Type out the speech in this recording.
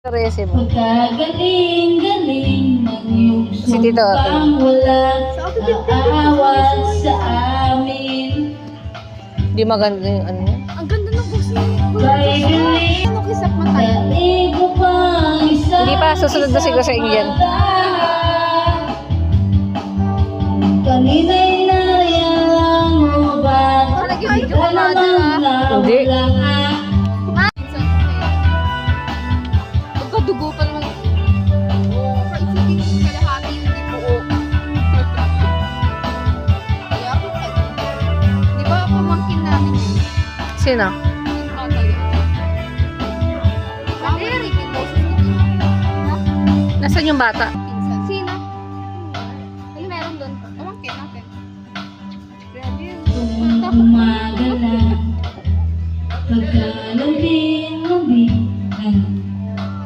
Resi mo. Pagkagaling-galing ng iyong Si Tito Ate. sumpang walang aawan sa amin. Di maganda yung ano niya. Ang ganda ng. Kay galing Ano kisap pang isa Hindi pa, susunod na siguro sa Indian. Kanina'y nayang mo ba? Hindi. dugo pa naman. Oo, oh, isipin ko kalahati yung di buo. Kaya ako kayo. Di ba pamangkin namin yun? Sino? Yung tatay. Mama, nagiging boses ni Pino. Nasaan yung bata? Pinsan. Sino? Ano meron doon? Pamangkin natin. Grabe yun. Umaga na, pagkalaming mabig.